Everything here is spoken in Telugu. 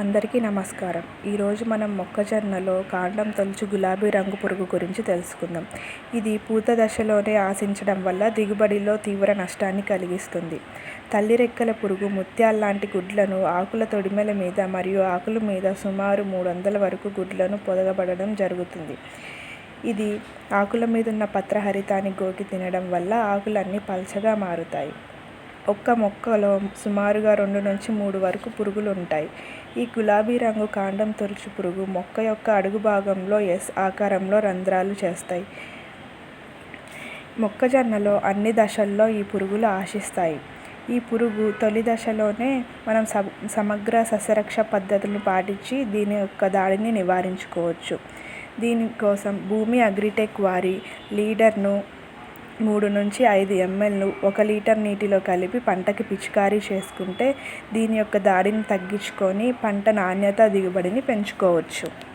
అందరికీ నమస్కారం. ఈరోజు మనం మొక్కజొన్నలో కాండం తొలుచు గులాబీ రంగు పురుగు గురించి తెలుసుకుందాం. ఇది పూత దశలోనే ఆశించడం వల్ల దిగుబడిలో తీవ్ర నష్టాన్ని కలిగిస్తుంది. తల్లి రెక్కల పురుగు ముత్యాల్లాంటి గుడ్లను ఆకుల తొడిమెల మీద మరియు ఆకుల మీద సుమారు మూడు వందల వరకు గుడ్లను పొదగబడడం జరుగుతుంది. ఇది ఆకుల మీద ఉన్న పత్రహరితాన్ని గోకి తినడం వల్ల ఆకులన్నీ పల్చగా మారుతాయి. ఒక్క మొక్కలో సుమారుగా రెండు నుంచి మూడు వరకు పురుగులు ఉంటాయి ఈ గులాబీ రంగు కాండం తొలుచు పురుగు మొక్క యొక్క అడుగు భాగంలో ఎస్ ఆకారంలో రంధ్రాలు చేస్తాయి. మొక్కజొన్నలో అన్ని దశల్లో ఈ పురుగులు ఆశిస్తాయి. ఈ పురుగు తొలి దశలోనే మనం సమగ్ర సస్యరక్ష పద్ధతులను పాటించి దీని యొక్క దాడిని నివారించుకోవచ్చు. దీనికోసం భూమి అగ్రిటెక్ వారి లీడర్ను మూడు నుంచి ఐదు ఎంఎల్ను ఒక లీటర్ నీటిలో కలిపి పంటకి పిచికారీ చేసుకుంటే దీని యొక్క దాడిని తగ్గించుకొని పంట నాణ్యత దిగుబడిని పెంచుకోవచ్చు.